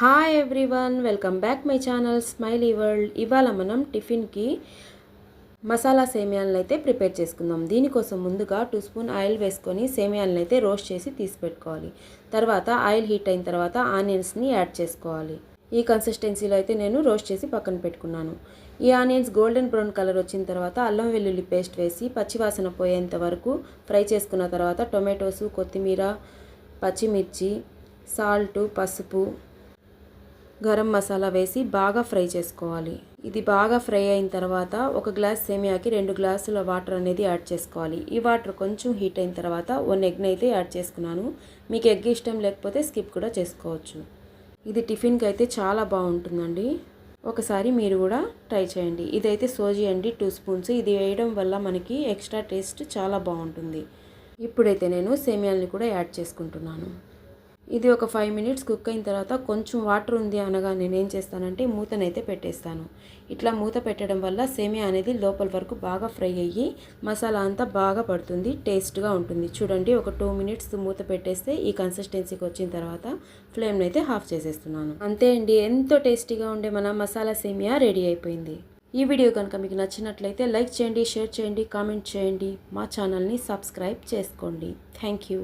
Hi everyone welcome back my channel smiley world ఇవాళ మనం టిఫిన్కి మసాలా సేమియాలను అయితే ప్రిపేర్ చేసుకుందాం. దీనికోసం ముందుగా టూ స్పూన్ ఆయిల్ వేసుకొని సేమియాలను అయితే రోస్ట్ చేసి తీసి పెట్టుకోవాలి. తర్వాత ఆయిల్ హీట్ అయిన తర్వాత ఆనియన్స్ని యాడ్ చేసుకోవాలి. ఈ కన్సిస్టెన్సీలో అయితే నేను రోస్ట్ చేసి పక్కన పెట్టుకున్నాను. ఈ ఆనియన్స్ గోల్డెన్ బ్రౌన్ కలర్ వచ్చిన తర్వాత అల్లం వెల్లుల్లి పేస్ట్ వేసి పచ్చివాసన పోయేంత వరకు ఫ్రై చేసుకున్న తర్వాత టొమాటోసు కొత్తిమీర పచ్చిమిర్చి సాల్టు పసుపు గరం మసాలా వేసి బాగా ఫ్రై చేసుకోవాలి. ఇది బాగా ఫ్రై అయిన తర్వాత ఒక గ్లాస్ సేమియాకి రెండు గ్లాసుల వాటర్ అనేది యాడ్ చేసుకోవాలి. ఈ వాటర్ కొంచెం హీట్ అయిన తర్వాత వన్ ఎగ్ని అయితే యాడ్ చేసుకున్నాను. మీకు ఎగ్ ఇష్టం లేకపోతే స్కిప్ కూడా చేసుకోవచ్చు. ఇది టిఫిన్కి అయితే చాలా బాగుంటుందండి. ఒకసారి మీరు కూడా ట్రై చేయండి. ఇదైతే సోజీ అండి టూ స్పూన్స్. ఇది వేయడం వల్ల మనకి ఎక్స్ట్రా టేస్ట్ చాలా బాగుంటుంది. ఇప్పుడైతే నేను సేమియాల్ని కూడా యాడ్ చేసుకుంటున్నాను. ఇది ఒక ఫైవ్ మినిట్స్ కుక్ అయిన తర్వాత కొంచెం వాటర్ ఉంది అనగా నేను ఏం చేస్తానంటే మూతనైతే పెట్టేస్తాను. ఇట్లా మూత పెట్టడం వల్ల సేమియా అనేది లోపల వరకు బాగా ఫ్రై అయ్యి మసాలా అంతా బాగా పడుతుంది టేస్ట్గా ఉంటుంది. చూడండి ఒక టూ మినిట్స్ మూత పెట్టేస్తే ఈ కన్సిస్టెన్సీకి వచ్చిన తర్వాత ఫ్లేమ్ని అయితే హాఫ్ చేసేస్తున్నాను. అంతే అండి ఎంతో టేస్టీగా ఉండే మన మసాలా సేమియా రెడీ అయిపోయింది. ఈ వీడియో కనుక మీకు నచ్చినట్లయితే లైక్ చేయండి షేర్ చేయండి కామెంట్ చేయండి. మా ఛానల్ని సబ్స్క్రైబ్ చేసుకోండి. Thank you